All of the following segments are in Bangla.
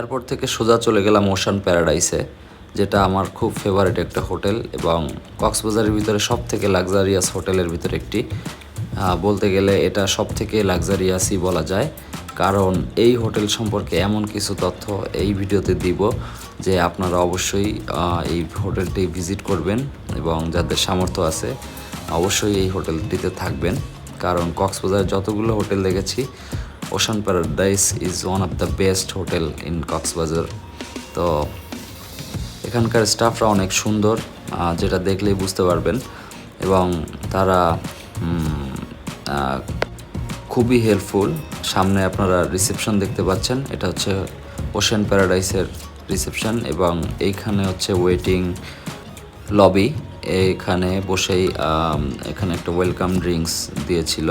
এয়ারপোর্ট থেকে সোজা চলে গেলাম ওশান প্যারাডাইসে, যেটা আমার খুব ফেভারিট একটা হোটেল এবং কক্সবাজারের ভিতরে সব থেকে লাক্সারিয়াস হোটেলের ভিতরে একটি। বলতে গেলে এটা সব থেকে লাক্সারিয়াসই বলা যায়। কারণ এই হোটেল সম্পর্কে এমন কিছু তথ্য এই ভিডিওতে দিব যে আপনারা অবশ্যই এই হোটেলটি ভিজিট করবেন এবং যাদের সামর্থ্য আছে অবশ্যই এই হোটেলটিতে থাকবেন। কারণ কক্সবাজার যতগুলো হোটেল দেখেছি ocean paradise is one of the best hotel in Cox's Bazar তো এখানকার স্টাফরা অনেক সুন্দর যেটা দেখলেই বুঝতে পারবেন। এবং তারা খুবই হেল্পফুল সামনে আপনারা রিসেপশন দেখতে পাচ্ছেন, এটা হচ্ছে ওশেন প্যারাডাইসের রিসেপশন এবং এইখানে হচ্ছে ওয়েটিং লবি এখানে বসেই এখানে একটা ওয়েলকাম ড্রিঙ্কস দিয়েছিল।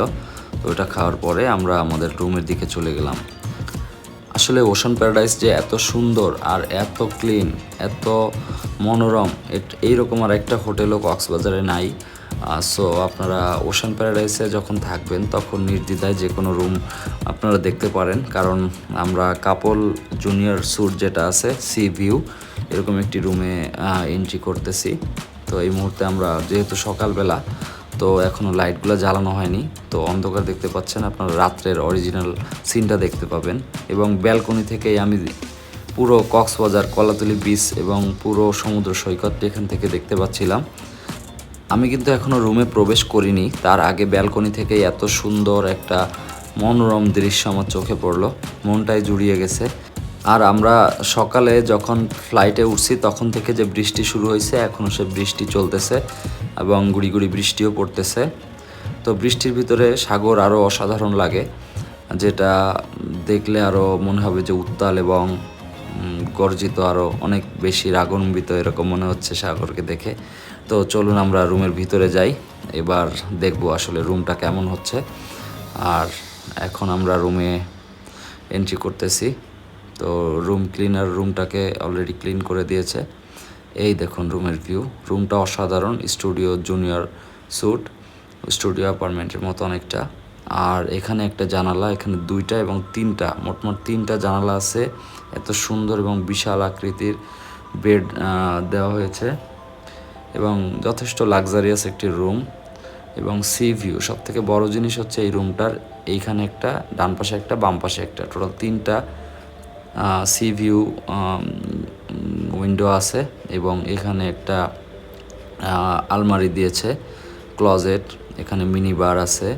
তো ওটা খাওয়ার পরে আমরা আমাদের রুমের দিকে চলে গেলাম। আসলে ওশান প্যারাডাইস যে এত সুন্দর আর এত ক্লিন, এত মনোরম এইরকম আর একটা হোটেলও কক্সবাজারে নাই। সো আপনারা ওশান প্যারাডাইসে যখন থাকবেন, তখন নির্দ্বিধায় যে কোনো রুম আপনারা দেখতে পারেন। কারণ আমরা কাপল জুনিয়র স্যুট যেটা আছে, সি ভিউ, এরকম একটি রুমে এন্ট্রি করতেছি। তো এই মুহূর্তে আমরা, যেহেতু সকালবেলা তো এখনও লাইটগুলো জ্বালানো হয়নি। তো অন্ধকার দেখতে পাচ্ছেন, আপনারা রাত্রের অরিজিনাল সিনটা দেখতে পাবেন। এবং ব্যালকনি থেকেই আমি পুরো কক্সবাজার, কলাতলি বিচ এবং পুরো সমুদ্র সৈকতটি এখান থেকে দেখতে পাচ্ছিলাম। আমি কিন্তু এখনও রুমে প্রবেশ করিনি। তার আগে ব্যালকনি থেকেই এত সুন্দর একটা মনোরম দৃশ্য আমার চোখে পড়ল। মনটাই জুড়িয়ে গেছে। আর আমরা সকালে যখন ফ্লাইটে উঠছি, তখন থেকে যে বৃষ্টি শুরু হয়েছে, এখনও সে বৃষ্টি চলতেছে এবং গুড়ি গুড়ি বৃষ্টিও পড়তেছে। তো বৃষ্টির ভিতরে সাগর আরও অসাধারণ লাগে, যেটা দেখলে আরও মনে হবে যে উত্তাল এবং গর্জিত আরও অনেক বেশি রাগন্বিত এরকম মনে হচ্ছে সাগরকে দেখে। তো চলুন আমরা রুমের ভিতরে যাই, এবার দেখব আসলে রুমটা কেমন হচ্ছে। আর এখন আমরা রুমে এন্ট্রি করতেছি। তো রুম ক্লিনার রুমটাকে অলরেডি ক্লিন করে দিয়েছে। এই দেখুন রুমের ভিউ রুমটা অসাধারণ স্টুডিও জুনিয়র স্যুট স্টুডিও অ্যাপার্টমেন্টের মতো অনেকটা। আর এখানে একটা জানালা, এখানে দুইটা এবং তিনটা, মোটমোট তিনটা জানালা আছে। এত সুন্দর এবং বিশাল আকৃতির বেড দেওয়া হয়েছে। এবং যথেষ্ট লাক্সারিয়াস একটি রুম এবং সি ভিউ সব থেকে বড় জিনিস হচ্ছে এই রুমটার এইখানে একটা, ডান পাশে একটা, বাম পাশে একটা। টোটাল তিনটা সি ভিউ উইন্ডো আছে এবং এখানে একটা আলমারি দিয়েছে ক্লজেট এখানে মিনি বার আছে,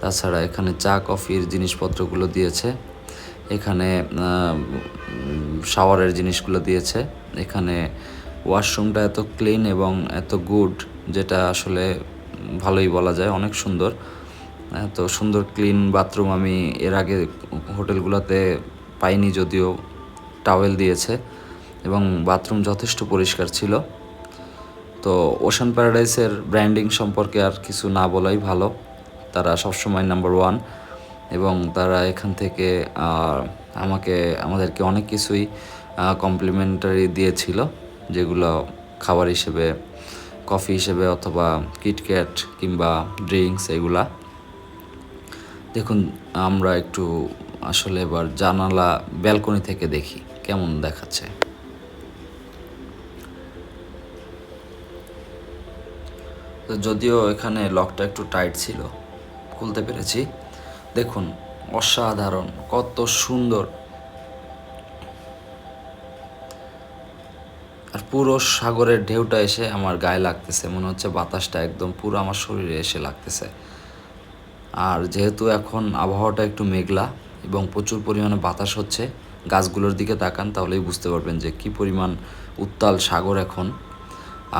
তাছাড়া এখানে চা কফির জিনিসপত্রগুলো দিয়েছে, এখানে শাওয়ারের জিনিসগুলো দিয়েছে, এখানে ওয়াশরুমটা এত ক্লিন এবং এত গুড যেটা আসলে ভালোই বলা যায়, অনেক সুন্দর। এত সুন্দর ক্লিন বাথরুম আমি এর আগে হোটেলগুলোতে পাইনি যদিও টাওয়েল দিয়েছে এবং বাথরুম যথেষ্ট পরিষ্কার ছিল। তো ওশান প্যারাডাইসের ব্র্যান্ডিং সম্পর্কে আর কিছু না বলাই ভালো। তারা সবসময় নাম্বার ওয়ান এবং তারা এখান থেকে আমাকে, আমাদেরকে অনেক কিছুই কমপ্লিমেন্টারি দিয়েছিল, যেগুলো খাবার হিসেবে কফি হিসেবে অথবা কিটক্যাট কিংবা ড্রিঙ্কস এগুলা। দেখুন, আমরা একটু আসলে এবার জানালা ব্যালকনি থেকে দেখি কেমন দেখাচ্ছে। যদিও এখানে লকটা একটু টাইট ছিল, খুলতে পেরেছি। দেখুন, অসাধারণ, কত সুন্দর। আর পুরো সাগরের ঢেউটা এসে আমার গায়ে লাগতেছে, মনে হচ্ছে বাতাসটা একদম পুরো আমার শরীরে এসে লাগতেছে। আর যেহেতু এখন আবহাওয়াটা একটু মেঘলা এবং প্রচুর পরিমাণে বাতাস হচ্ছে, গাছগুলোর দিকে তাকান, তাহলেই বুঝতে পারবেন যে কি পরিমাণ উত্তাল সাগর এখন।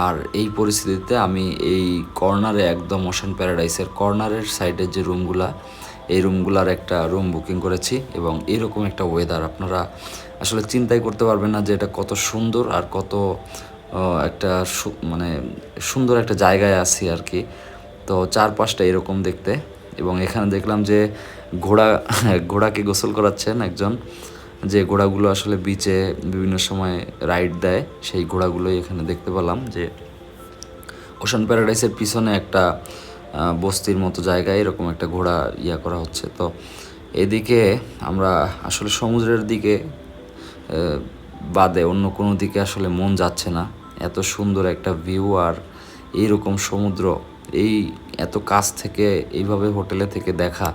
আর এই পরিস্থিতিতে আমি এই কর্নারে একদম ওশান প্যারাডাইসের কর্নারের সাইডের যে রুমগুলা, এই রুমগুলার একটা রুম বুকিং করেছি এবং এরকম একটা ওয়েদার। আপনারা আসলে চিন্তাই করতে পারবেন না যে এটা কত সুন্দর আর কত একটা মানে সুন্দর একটা জায়গায় আছি আর কি। তো চারপাশটা এরকম দেখতে। এবং এখানে দেখলাম যে ঘোড়া, ঘোড়াকে গোসল করাচ্ছেন একজন, যে ঘোড়াগুলো আসলে বিচে বিভিন্ন সময় রাইড দেয়, সেই ঘোড়াগুলোই এখানে দেখতে পেলাম যে ওশান প্যারাডাইসের পিছনে একটা বস্তির মতো জায়গায় এরকম একটা ঘোড়া ইয়া করা হচ্ছে। তো এদিকে আমরা আসলে সমুদ্রের দিকে বাদে অন্য কোনো দিকে আসলে মন যাচ্ছে না। এত সুন্দর একটা ভিউ আর এইরকম সমুদ্র, এই এত কাছ থেকে এইভাবে হোটেলে থেকে দেখা,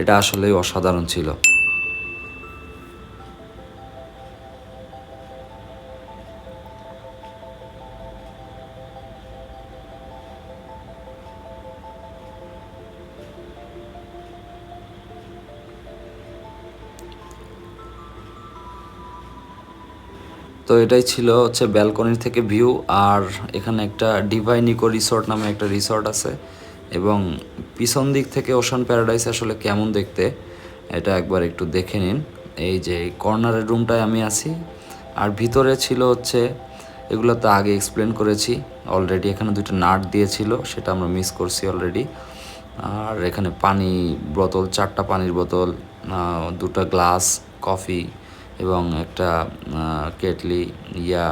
এটা আসলেই অসাধারণ ছিল। তো এটাই ছিল হচ্ছে ব্যালকনি থেকে ভিউ, আর এখানে একটা ডিভাইন ইকো রিসর্ট নামে একটা রিসর্ট আছে। এবং পিছন দিক থেকে ওশান প্যারাডাইস আসলে কেমন দেখতে, এটা একবার একটু দেখে নিন। এই যে কর্নারের রুমটায় আমি আছি। আর ভিতরে ছিল হচ্ছে, এগুলো তো আগে এক্সপ্লেন করেছি অলরেডি এখানে দুটো নাট দিয়েছিল, সেটা আমরা মিস করছি অলরেডি আর এখানে পানি বোতল, চারটা পানির বোতল দুটো গ্লাস কফি এবং একটা কেটলি, ইয়া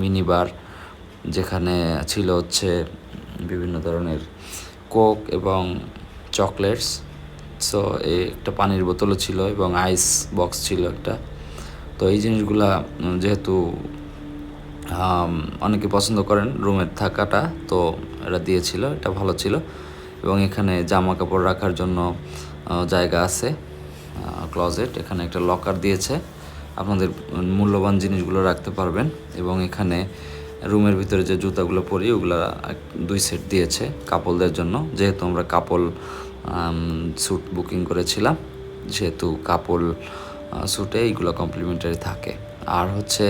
মিনি বার যেখানে ছিল হচ্ছে বিভিন্ন ধরনের কোক এবং চকলেটস। সো একটা পানির বোতলও ছিল এবং আইস বক্স ছিল একটা। তো এই জিনিসগুলা যেহেতু অনেকে পছন্দ করেন রুমের থাকাটা, তো এটা দিয়েছিল, এটা ভালো ছিল। এবং এখানে জামা কাপড় রাখার জন্য জায়গা আছে ক্লজেট এখানে একটা লকার দিয়েছে। আপনাদের মূল্যবান জিনিসগুলো রাখতে পারবেন। এবং এখানে রুমের ভিতরে যে জুতাগুলো পরি, ওগুলো দুই সেট দিয়েছে কাপলদের জন্য। যেহেতু আমরা কাপল স্যুট বুকিং করেছিলাম, যেহেতু কাপল স্যুটে এইগুলো কমপ্লিমেন্টারি থাকে। আর হচ্ছে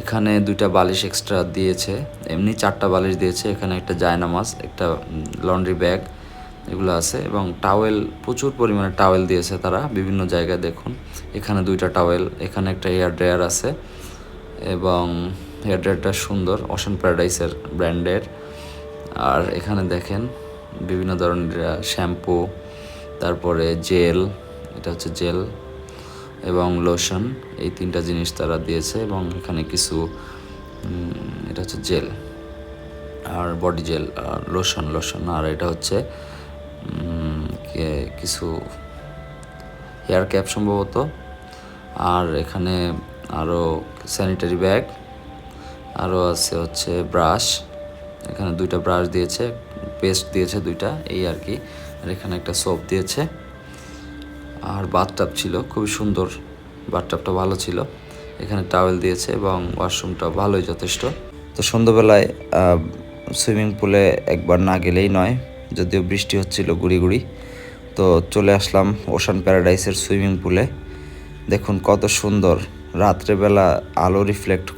এখানে দুইটা বালিশ এক্সট্রা দিয়েছে, এমনি চারটা বালিশ দিয়েছে, এখানে একটা জায়নামাজ, একটা লন্ড্রি ব্যাগ এগুলো আছে এবং টাওয়েল প্রচুর পরিমাণে টাওয়েল দিয়েছে তারা বিভিন্ন জায়গায় দেখুন। এখানে দুইটা টাওয়েল এখানে একটা হেয়ার ড্রায়ার আছে এবং হেয়ার ড্রায়ারটা সুন্দর অশান প্যারাডাইসের ব্র্যান্ডের আর এখানে দেখেন বিভিন্ন ধরনের শ্যাম্পু তারপরে জেল এটা হচ্ছে জেল এবং লোশন এই তিনটা জিনিস তারা দিয়েছে এবং এখানে কিছু এটা হচ্ছে জেল আর বডি জেল আর লোশন লোশন আর এটা হচ্ছে কিছু হেয়ার ক্যাপ সম্ভবত। আর এখানে আরও স্যানিটারি ব্যাগ আরও আছে হচ্ছে ব্রাশ এখানে দুইটা ব্রাশ দিয়েছে পেস্ট দিয়েছে দুইটা, এই আর কি। আর এখানে একটা সোপ দিয়েছে। আর বাথটাব ছিল, খুবই সুন্দর বাথটাবটা ভালো ছিল। এখানে টাওয়েল দিয়েছে এবং ওয়াশরুমটা ভালোই যথেষ্ট। তো সন্ধ্যাবেলায় সুইমিং পুলে একবার না গেলেই নয়, যদিও বৃষ্টি হচ্ছিল গুড়ি গুড়ি। তো চলে আসলাম ওশান প্যারাডাইসের সুইমিং পুলে দেখুন কত সুন্দর, রাত্রেবেলা আলো রিফ্লেক্ট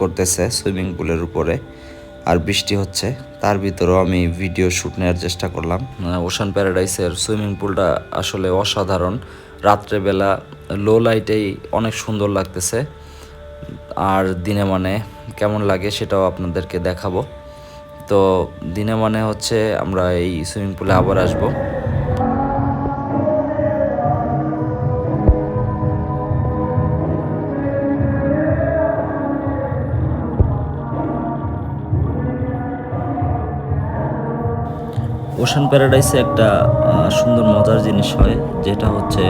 করতেছে সুইমিং পুলের উপরে, আর বৃষ্টি হচ্ছে। তার ভিতরেও আমি ভিডিও শ্যুট নেওয়ার চেষ্টা করলাম। ওশান প্যারাডাইসের সুইমিং পুলটা আসলে অসাধারণ। রাত্রেবেলা লো লাইটেই অনেক সুন্দর লাগতেছে। আর দিনে মানে কেমন লাগে সেটাও আপনাদেরকে দেখাবো। তো দিনে মানে হচ্ছে আমরা এই সুইমিং পুলে আবার আসব। ওশান প্যারাডাইসে একটা সুন্দর মজার জিনিস হয়, যেটা হচ্ছে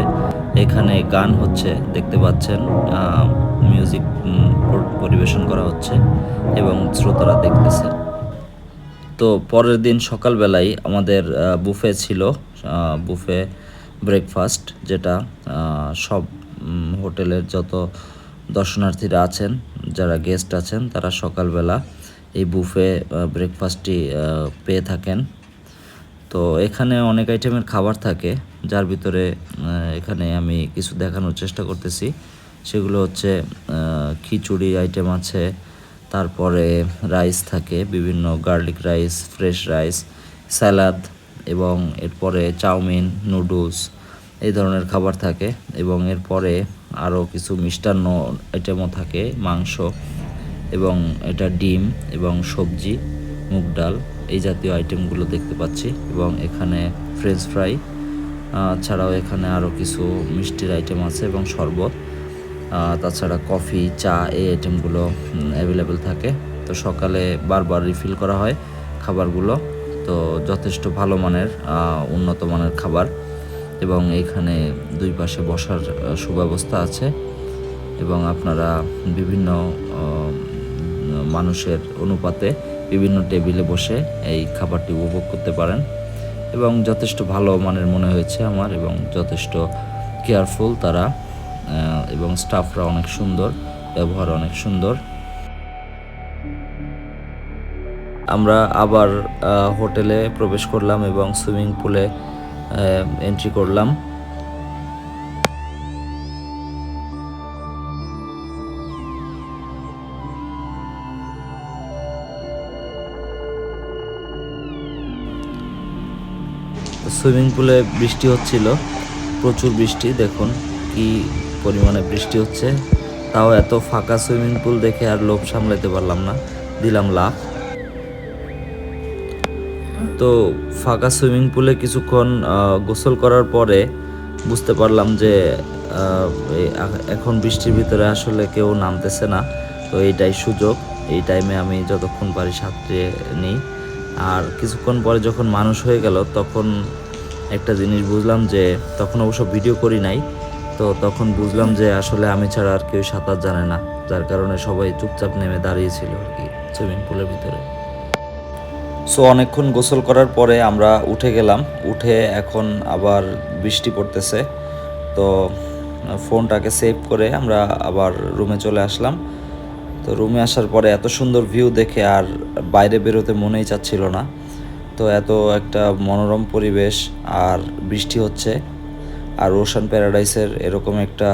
এখানে গান হচ্ছে, দেখতে পাচ্ছেন মিউজিক পরিবেশন করা হচ্ছে এবং শ্রোতারা দেখতেছে। তো পরের দিন সকালবেলায় আমাদের বুফে ছিল বুফে ব্রেকফাস্ট যেটা সব হোটেলের যত দর্শনার্থীরা আছেন, যারা গেস্ট আছেন, তারা সকালবেলা এই বুফে ব্রেকফাস্টটি পেয়ে থাকেন। তো এখানে অনেক আইটেমের খাবার থাকে, যার ভিতরে এখানে আমি কিছু দেখানোর চেষ্টা করতেছি। সেগুলো হচ্ছে খিচুড়ি আইটেম আছে, তারপরে রাইস থাকে, বিভিন্ন garlic rice, fresh rice, salad, এবং এরপরে চাউমিন, নুডলস, এই ধরনের খাবার থাকে। এবং এরপরে আরও কিছু মিষ্টান্ন আইটেমও থাকে, মাংস, এবং এটা ডিম, এবং সবজি, মুগ ডাল। এই জাতীয় আইটেমগুলো দেখতে পাচ্ছি এবং এখানে ফ্রেঞ্চ ফ্রাই ছাড়াও এখানে আরও কিছু মিষ্টির আইটেম আছে এবং শরবত। তাছাড়া কফি চা এই আইটেমগুলো অ্যাভেলেবেল থাকে। তো সকালে বারবার রিফিল করা হয় খাবারগুলো। তো যথেষ্ট ভালো মানের উন্নত মানের খাবার। এবং এখানে দুই পাশে বসার সুব্যবস্থা আছে। এবং আপনারা বিভিন্ন মানুষের অনুপাতে বিভিন্ন টেবিলে বসে এই খাবারটি উপভোগ করতে পারেন এবং যথেষ্ট ভালো মানের মনে হয়েছে আমার এবং যথেষ্ট কেয়ারফুল তারা এবং স্টাফরা অনেক সুন্দর, ব্যবহার অনেক সুন্দর। আমরা আবার হোটেলে প্রবেশ করলাম এবং সুইমিং পুলে এন্ট্রি করলাম। সুইমিং পুলে বৃষ্টি হচ্ছিল। প্রচুর বৃষ্টি, দেখুন কি পরিমাণে বৃষ্টি হচ্ছে। তাও এত ফাঁকা সুইমিং পুল দেখে আর লোভ সামলাতে পারলাম না। দিলাম লাফ। তো ফাঁকা সুইমিং পুলে কিছুক্ষণ গোসল করার পরে বুঝতে পারলাম যে এখন বৃষ্টির ভিতরে আসলে কেউ নামতেছে না। তো এইটাই সুযোগ। এই টাইমে আমি যতক্ষণ পারি সাঁতরে নিই। আর কিছুক্ষণ পরে যখন মানুষ হয়ে গেল, তখন একটা জিনিস বুঝলাম যে তখন অবশ্য ভিডিও করি নাই, তো তখন বুঝলাম যে আসলে আমি ছাড়া আর কেউ সাঁতার জানে না, যার কারণে সবাই চুপচাপ নেমে দাঁড়িয়েছিল আর কি সুইমিং পুলের ভিতরে। সো অনেকক্ষণ গোসল করার পরে আমরা উঠে গেলাম, উঠে এখন আবার বৃষ্টি পড়তেছে, তো ফোনটাকে সেভ করে আমরা আবার রুমে চলে আসলাম। তো রুমে আসার পরে এত সুন্দর ভিউ দেখে আর বাইরে বেরোতে মনেই চাচ্ছিল না। তো এত একটা মনোরম পরিবেশ, আর বৃষ্টি হচ্ছে, আর ওশান প্যারাডাইসের এরকম একটা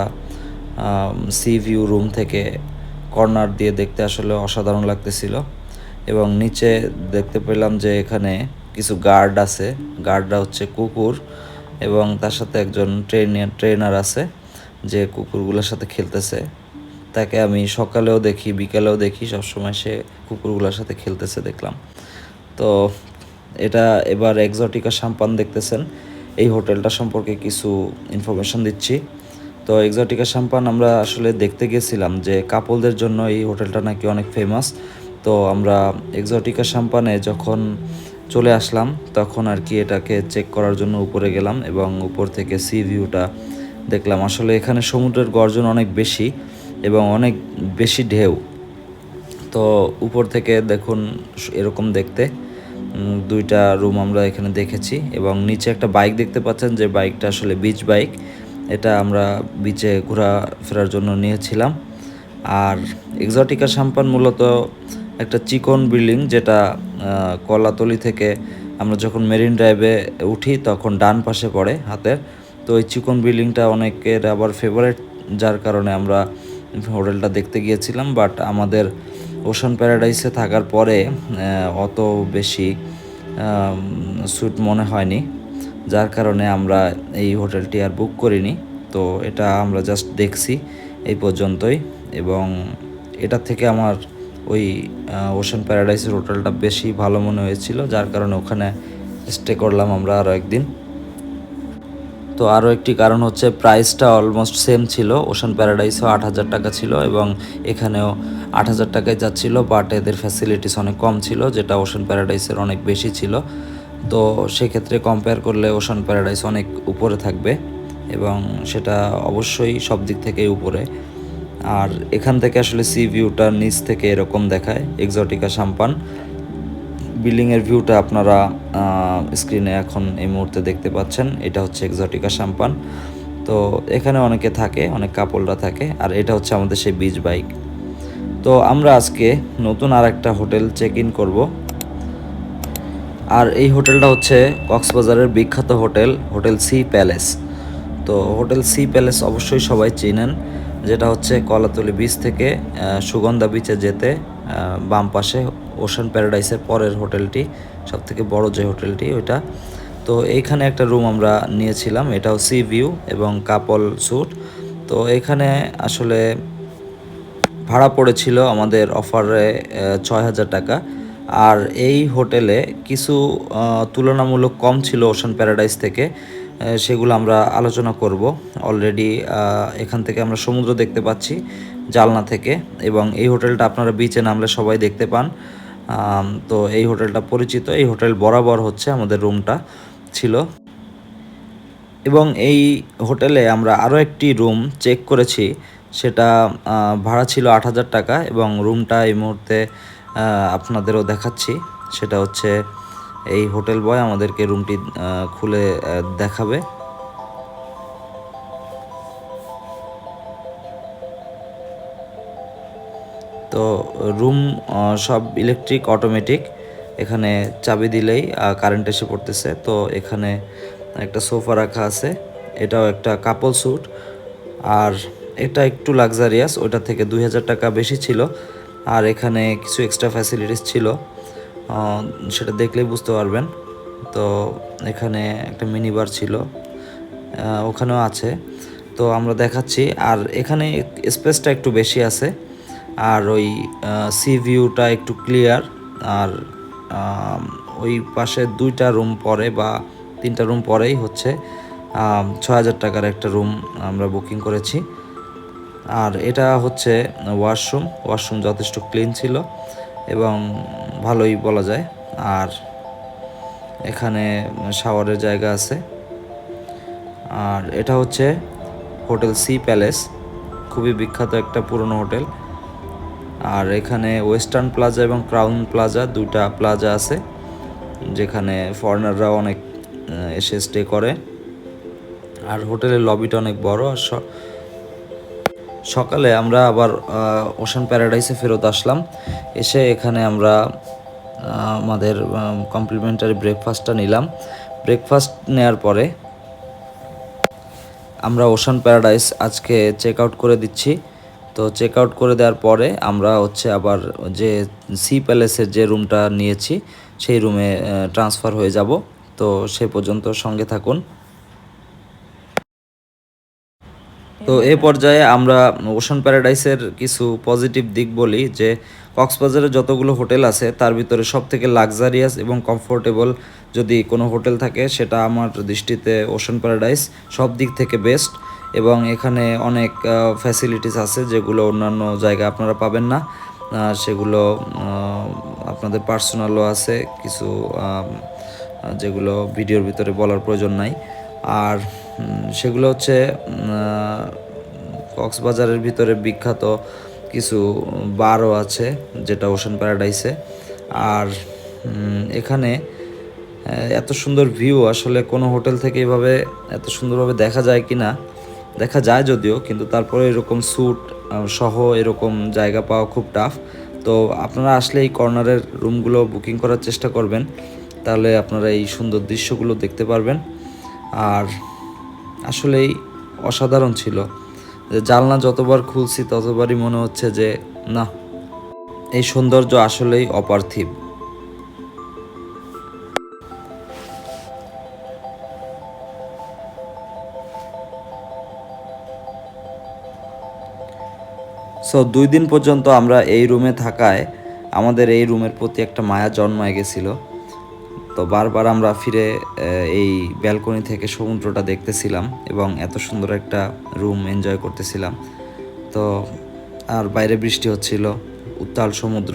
সি ভিউ রুম থেকে কর্নার দিয়ে দেখতে আসলে অসাধারণ লাগতেছিল। এবং নিচে দেখতে পেলাম যে এখানে কিছু গার্ড আছে, গার্ডরা হচ্ছে কুকুর, এবং তার সাথে একজন ট্রেনার ট্রেনার আছে, যে কুকুরগুলোর সাথে খেলতেছে। তাকে আমি সকালেও দেখি, বিকালেও দেখি, সবসময় সে কুকুরগুলোর সাথে খেলতেছে দেখলাম। তো এটা এবার এক্সোটিকা সাম্পান দেখতেছেন। এই হোটেলটা সম্পর্কে কিছু ইনফরমেশন দিচ্ছি। তো এক্সোটিকা সাম্পান আমরা আসলে দেখতে গেছিলাম যে কাপলদের জন্য এই হোটেলটা নাকি অনেক ফেমাস তো আমরা এক্সোটিকা সাম্পানে যখন চলে আসলাম, তখন আর কি এটাকে চেক করার জন্য উপরে গেলাম এবং উপর থেকে সি ভিউটা দেখলাম। আসলে এখানে সমুদ্রের গর্জন অনেক বেশি এবং অনেক বেশি ঢেউ। তো উপর থেকে দেখুন এরকম দেখতে। দুইটা রুম আমরা এখানে দেখেছি এবং নিচে একটা বাইক দেখতে পাচ্ছেন যে বাইকটা আসলে বিচ বাইক এটা আমরা বিচে ঘোরাফেরার জন্য নিয়েছিলাম। আর এক্সটিকা সাম্পান মূলত একটা চিকন বিল্ডিং যেটা কলাতলি থেকে আমরা যখন মেরিন ড্রাইভে উঠি তখন ডান পাশে পড়ে হাতের। তো ওই চিকন বিল্ডিংটা অনেকের আবার ফেভারেট যার কারণে আমরা হোটেলটা দেখতে গিয়েছিলাম। বাট আমাদের ওশান প্যারাডাইসে থাকার পরে অত বেশি স্যুট মনে হয়নি। যার কারণে আমরা এই হোটেলটি আর বুক করিনি। তো এটা আমরা জাস্ট দেখছি এই পর্যন্তই। এবং এটা থেকে আমার ওই ওশান প্যারাডাইসের হোটেলটা বেশি ভালো মনে হয়েছিল। যার কারণে ওখানে স্টে করলাম আমরা আরও একদিন। তো আরও একটি কারণ হচ্ছে প্রাইসটা অলমোস্ট সেম ছিল। ওশান প্যারাডাইসও আট হাজার টাকা ছিল এবং এখানেও আট হাজার টাকায় যাচ্ছিল বাট এদের ফ্যাসিলিটিস অনেক কম ছিল, যেটা ওশান প্যারাডাইসের অনেক বেশি ছিল। তো সেক্ষেত্রে কম্পেয়ার করলে ওশান প্যারাডাইস অনেক উপরে থাকবে এবং সেটা অবশ্যই সব দিক থেকেই উপরে। আর এখান থেকে আসলে সি ভিউটা নিচ থেকে এরকম দেখায় এক্সোটিকা সাম্পান বিল্ডিংয়ের ভিউটা আপনারা স্ক্রিনে এখন এই মুহূর্তে দেখতে পাচ্ছেন, এটা হচ্ছে এক্সোটিকা সাম্পান তো এখানে অনেকে থাকে, অনেক কাপলরা থাকে, আর এটা হচ্ছে আমাদের সেই বিচ বাইক তো আমরা আজকে নতুন আর একটা হোটেল চেক ইন করব। আর এই হোটেলটা হচ্ছে কক্সবাজারের বিখ্যাত হোটেল হোটেল সি প্যালেস। তো হোটেল সি প্যালেস অবশ্যই সবাই চেনেন। যেটা হচ্ছে কলাতলি বিচ থেকে সুগন্ধা বিচে যেতে বাম পাশে ওশান প্যারাডাইসের পরের হোটেলটি সব থেকে বড় যে হোটেলটি ওইটা। তো এইখানে একটা রুম আমরা নিয়েছিলাম এটাও সি ভিউ এবং কাপল স্যুট তো এখানে আসলে ভাড়া পড়েছিল আমাদের অফারে ছয় হাজার টাকা। আর এই হোটেলে কিছু তুলনামূলক কম ছিল ওশান প্যারাডাইস থেকে। সেগুলো আমরা আলোচনা করব। অলরেডি এখান থেকে আমরা সমুদ্র দেখতে পাচ্ছি, জালনা থেকে, এবং এই হোটেলটা আপনারা বিচে নামলে সবাই দেখতে পান। তো এই হোটেলটা পরিচিত, এই হোটেল বরাবর হচ্ছে আমাদের রুমটা ছিল। এবং এই হোটেলে আমরা আরও একটি রুম চেক করেছি, সেটা ভাড়া ছিল আট হাজার টাকা, এবং রুমটা এই মুহূর্তে আপনাদেরও দেখাচ্ছি, সেটা হচ্ছে এই হোটেল বয় আমাদেরকে রুমটি খুলে দেখাবে। তো রুম সব ইলেকট্রিক, অটোমেটিক। এখানে চাবি দিলেই কারেন্ট এসে পড়তেছে। তো এখানে একটা সোফা রাখা আছে। এটাও একটা কাপল স্যুট আর এটা একটু লাক্সারিয়াস ওটা থেকে দুই হাজার টাকা বেশি ছিল। আর এখানে কিছু এক্সট্রা ফ্যাসিলিটিস ছিল। সেটা দেখলেই বুঝতে পারবেন। তো এখানে একটা মিনি বার ছিল ওখানেও আছে। তো আমরা দেখাচ্ছি। আর এখানে স্পেসটা একটু বেশি আছে। আর ওই সি ভিউটা একটু ক্লিয়ার আর ওই পাশে দুইটা রুম পরে বা তিনটা রুম পরেই হচ্ছে ছ হাজার টাকার একটা রুম আমরা বুকিং করেছি। আর এটা হচ্ছে ওয়াশরুম ওয়াশরুম যথেষ্ট ক্লিন ছিল। এবং ভালোই বলা যায়। আর এখানে শাওয়ারের জায়গা আছে। আর এটা হচ্ছে হোটেল সি প্যালেস। খুবই বিখ্যাত একটা পুরনো হোটেল। আর এখানে ওয়েস্টার্ন প্লাজা এবং ক্রাউন প্লাজা দুইটা প্লাজা আছে, যেখানে ফরেনাররা অনেক এসে স্টে করে। আর হোটেলের লবিটা অনেক বড়। আর সকালে আমরা আবার ওশান প্যারাডাইসে ফেরত আসলাম। এসে এখানে আমরা আমাদের কমপ্লিমেন্টারি ব্রেকফাস্টটা নিলাম। ব্রেকফাস্ট নেয়ার পরে আমরা ওশান প্যারাডাইস আজকে চেক আউট করে দিচ্ছি। তো চেক আউট করে দেওয়ার পরে আমরা হচ্ছে আবার যে সি প্যালেসের যে রুমটা নিয়েছি, সেই রুমে ট্রান্সফার হয়ে যাব। তো সে পর্যন্ত সঙ্গে থাকুন। তো এ পর্যায়ে আমরা ওশান প্যারাডাইসের কিছু পজিটিভ দিক বলি যে কক্সবাজারে যতগুলো হোটেল আছে তার ভিতরে সব থেকে লাক্সারিয়াস এবং কমফোর্টেবল যদি কোনো হোটেল থাকে সেটা আমার দৃষ্টিতে ওশান প্যারাডাইস সব দিক থেকে বেস্ট। এবং এখানে অনেক ফ্যাসিলিটিস আছে যেগুলো অন্যান্য জায়গায় আপনারা পাবেন না। সেগুলো আপনাদের পার্সোনালও আছে কিছু যেগুলো ভিডিওর ভিতরে বলার প্রয়োজন নাই। আর সেগুলো হচ্ছে কক্সবাজারের ভিতরে বিখ্যাত কিছু বারও আছে, যেটা ওশান প্যারাডাইসে। আর এখানে এত সুন্দর ভিউ, আসলে কোনো হোটেল থেকে এভাবে এত সুন্দরভাবে দেখা যায় কি না দেখা যায় যদিও, কিন্তু তারপরে এরকম স্যুট সহ এরকম জায়গা পাওয়া খুব টাফ তো আপনারা আসলে এই কর্নারের রুমগুলো বুকিং করার চেষ্টা করবেন, তাহলে আপনারা এই সুন্দর দৃশ্যগুলো দেখতে পারবেন। আর আসলেই অসাধারণ ছিল। জানলা যতবার খুলছি ততবারই মনে হচ্ছে যে, না, এই সৌন্দর্য আসলেই অপার্থিব। সো দুই দিন পর্যন্ত আমরা এই রুমে থাকায় আমাদের এই রুমের প্রতি একটা মায়া জন্মায় গেছিল। তো বারবার আমরা ফিরে এই ব্যালকনি থেকে সমুদ্রটা দেখতেছিলাম এবং এত সুন্দর একটা রুম এনজয় করতেছিলাম। তো আর বাইরে বৃষ্টি হচ্ছিল, উত্তাল সমুদ্র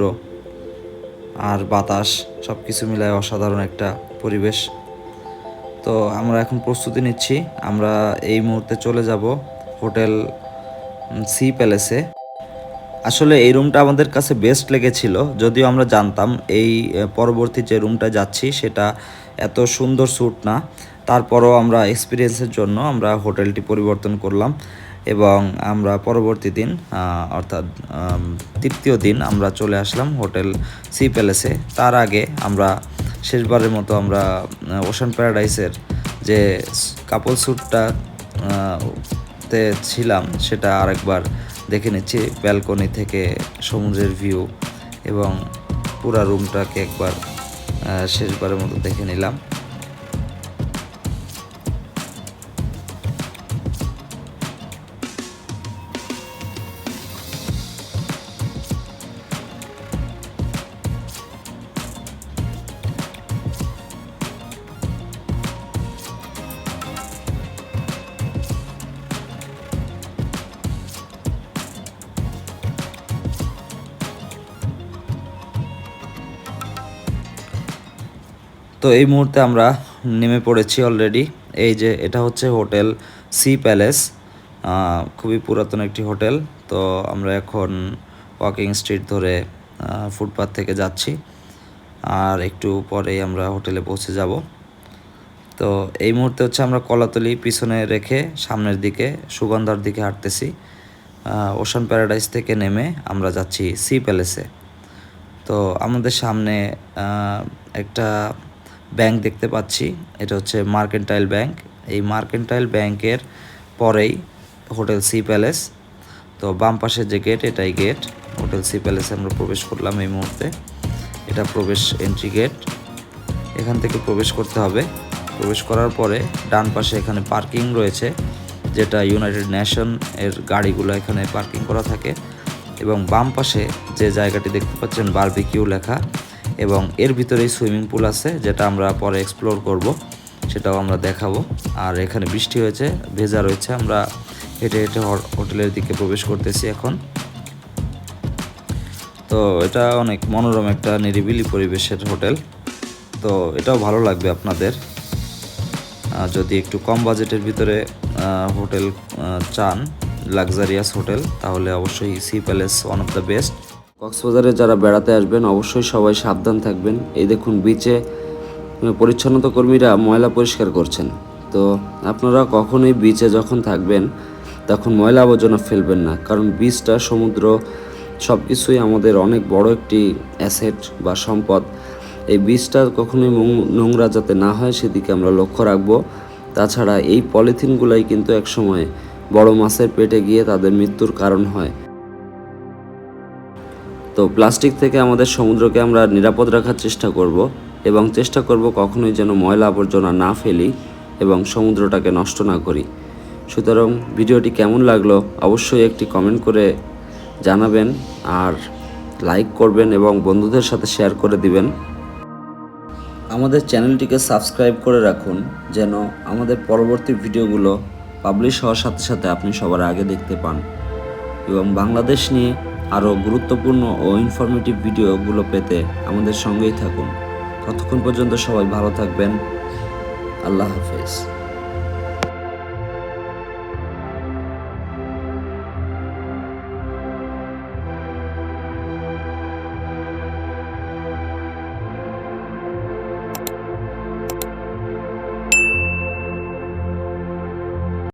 আর বাতাস সব কিছু মিলায় অসাধারণ একটা পরিবেশ। তো আমরা এখন প্রস্তুতি নিচ্ছি, আমরা এই মুহূর্তে চলে যাব হোটেল সি প্যালেসে। আসলে এই রুমটা আমাদের কাছে বেস্ট লেগেছিল, যদিও আমরা জানতাম এই পরবর্তী যে রুমটা যাচ্ছি সেটা এত সুন্দর স্যুট না। তারপরও আমরা এক্সপিরিয়েন্সের জন্য আমরা হোটেলটি পরিবর্তন করলাম এবং আমরা পরবর্তী দিন অর্থাৎ তৃতীয় দিন আমরা চলে আসলাম হোটেল সি প্যালেসে। তার আগে আমরা শেষবারের মতো আমরা ওশান প্যারাডাইসের যে কাপল স্যুটটা তে ছিলাম সেটা আরেকবার দেখে নিচ্ছি ব্যালকনি থেকে সমুদ্রের ভিউ এবং পুরা রুমটাকে একবার শেষবারের মতো দেখে নিলাম। তো এই মুহূর্তে আমরা নেমে পড়েছি অলরেডি এই যে এটা হচ্ছে হোটেল সি প্যালেস খুবই পুরাতন একটি হোটেল। তো আমরা এখন ওয়াকিং স্ট্রিট ধরে ফুটপাথ থেকে যাচ্ছি। আর একটু পরেই আমরা হোটেলে পৌঁছে যাব। তো এই মুহূর্তে হচ্ছে আমরা কলাতলি পিছনে রেখে সামনের দিকে, সুগন্ধার দিকে হাঁটতেছি। ওশান প্যারাডাইস থেকে নেমে আমরা যাচ্ছি সি প্যালেসে তো আমাদের সামনে একটা ব্যাংক দেখতে পাচ্ছি। এটা হচ্ছে মার্কেন্টাইল ব্যাংক। এই মার্কেন্টাইল ব্যাংকের পরেই হোটেল সি প্যালেস। তো বাম পাশের যে গেট, এটাই গেট। হোটেল সি প্যালেসে আমরা প্রবেশ করলাম এই মুহূর্তে। এটা প্রবেশ এন্ট্রি গেট। এখান থেকে প্রবেশ করতে হবে। প্রবেশ করার পরে ডান পাশে এখানে পার্কিং রয়েছে, যেটা ইউনাইটেড নেশন এর গাড়িগুলো এখানে পার্কিং করা থাকে। এবং বাম পাশে যে জায়গাটি দেখতে পাচ্ছেন, বারবিকিউ লেখা। এবং এর ভিতরেই সুইমিং পুল আছে, যেটা আমরা পরে এক্সপ্লোর করব, সেটাও আমরা দেখাবো। আর এখানে বৃষ্টি হয়েছে, ভেজা রয়েছে, আমরা হেঁটে হেঁটে হোটেলের দিকে প্রবেশ করতেছি এখন। তো এটা অনেক মনোরম একটা নিরিবিলি পরিবেশের হোটেল। তো এটাও ভালো লাগবে আপনাদের। যদি একটু কম বাজেটের ভিতরে হোটেল চান লাক্সারিয়াস হোটেল, তাহলে অবশ্যই sea palace one of the best কক্সবাজারে যারা বেড়াতে আসবেন, অবশ্যই সবাই সাবধান থাকবেন। এই দেখুন বিচে পরিচ্ছন্নতা কর্মীরা ময়লা পরিষ্কার করছেন। তো আপনারা কখনোই বিচে যখন থাকবেন, তখন ময়লা আবর্জনা ফেলবেন না। কারণ বিচটা সমুদ্র সব কিছুই আমাদের অনেক বড় একটি অ্যাসেট বা সম্পদ। এই বীজটা কখনোই নোংরা যাতে না হয়, সেদিকে আমরা লক্ষ্য রাখব। তাছাড়া এই পলিথিনগুলাই কিন্তু একসময় বড় মাছের পেটে গিয়ে তাদের মৃত্যুর কারণ হয়। তো প্লাস্টিক থেকে আমাদের সমুদ্রকে আমরা নিরাপদ রাখার চেষ্টা করব এবং চেষ্টা করব কখনোই যেন ময়লা আবর্জনা না ফেলি এবং সমুদ্রটাকে নষ্ট না করি। সুতরাং ভিডিওটি কেমন লাগল অবশ্যই একটি কমেন্ট করে জানাবেন আর লাইক করবেন এবং বন্ধুদের সাথে শেয়ার করে দিবেন। আমাদের চ্যানেলটিকে সাবস্ক্রাইব করে রাখুন যেন আমাদের পরবর্তী ভিডিওগুলো পাবলিশ হওয়ার সাথে সাথে আপনি সবার আগে দেখতে পান। এবং বাংলাদেশ নিয়ে আরও গুরুত্বপূর্ণ ও ইনফরমেটিভ ভিডিওগুলো পেতে আমাদের সঙ্গেই থাকুন। ততক্ষণ পর্যন্ত সবাই ভালো থাকবেন। আল্লাহ হাফেজ।